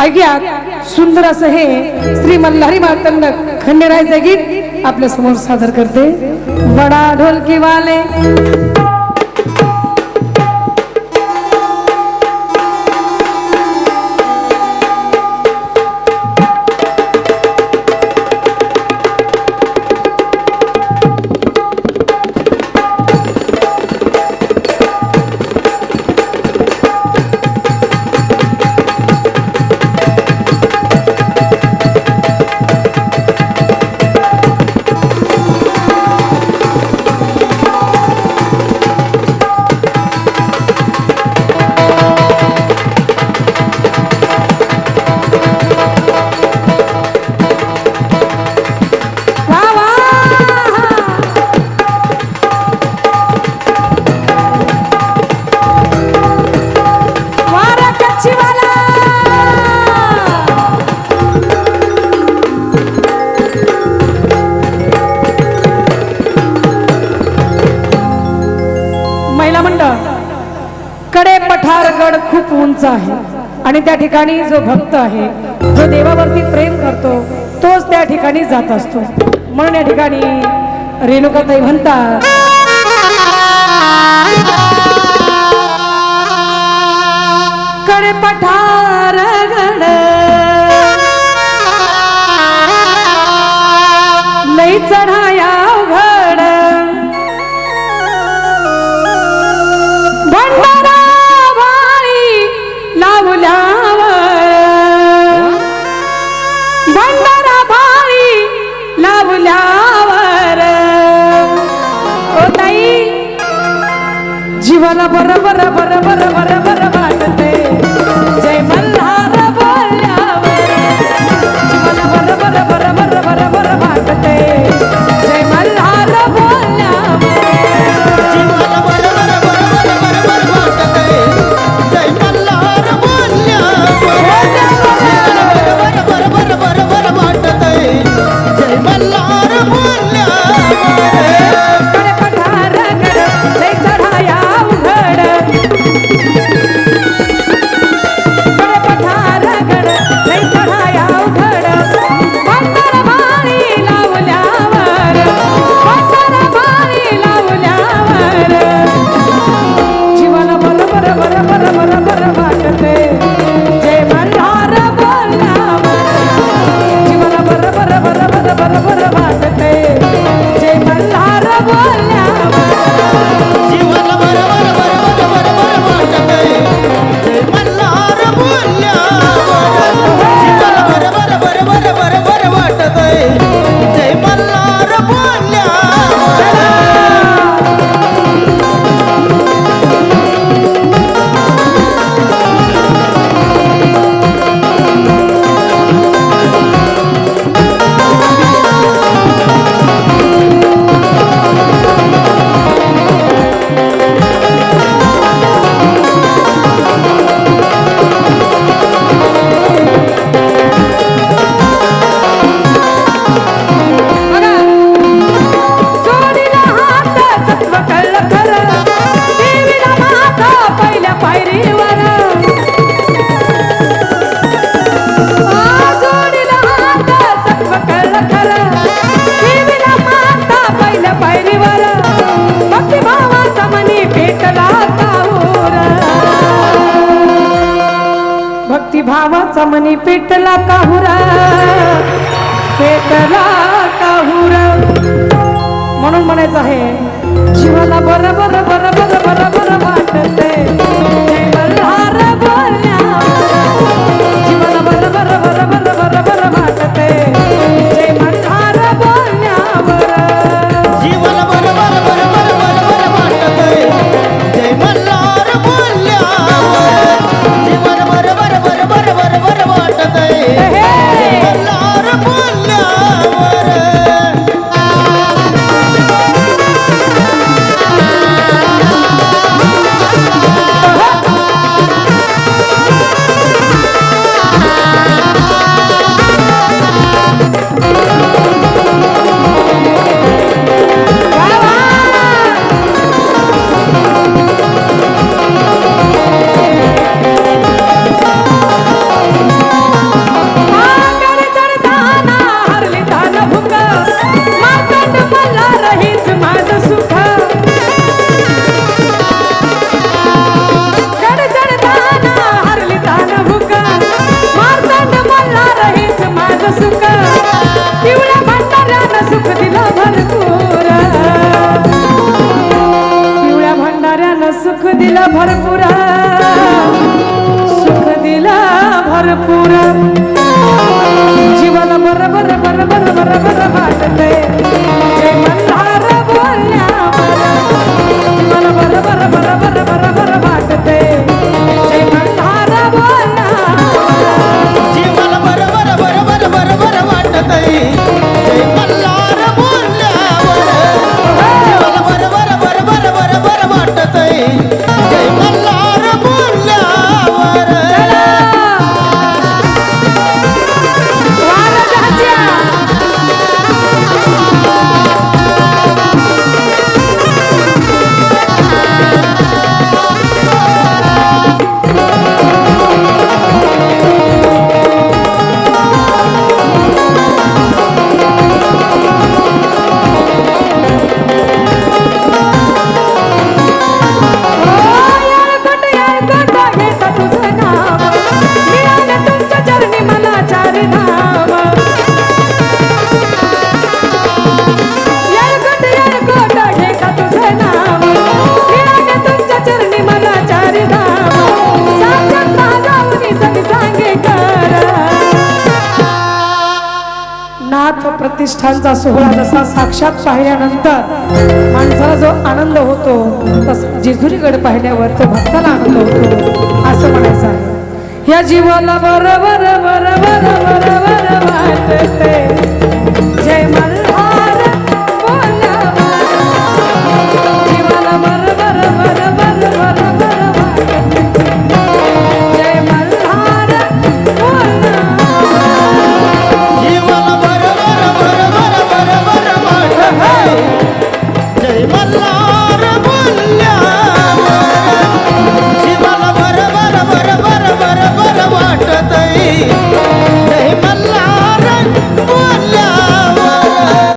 ऐक्यात सुंदर असं हे श्री मल्हारी मातंग खंडेरायचं गीत आपल्यासमोर सादर करते. बडा ढोलकी वाले कडे पठारगड खूप उंच आहे. आणि त्या ठिकाणी जो भक्त आहे जो देवावरती प्रेम करतो तोच त्या ठिकाणी जात असतो. म्हणून या ठिकाणी रेणुकाताई म्हणतात कडे पठारगड लई चढा जीवाला बरं बरं बरं बरं बरं बरं वाटते जय मल्ल पिटला काहुरा पेटला काहुरा. म्हणून म्हणायचं आहे जीवाला बरं बरं बरं बरं बरं बरं सोहळा जसा साक्षात पाहिल्यानंतर माणसाला जो आनंद होतो तसा जेजुरीगड पाहिल्यावर तो भक्ताला आनंद होतो असं म्हणायचं आहे या जीवाला बरोबर बरोबर बरोबर जय मला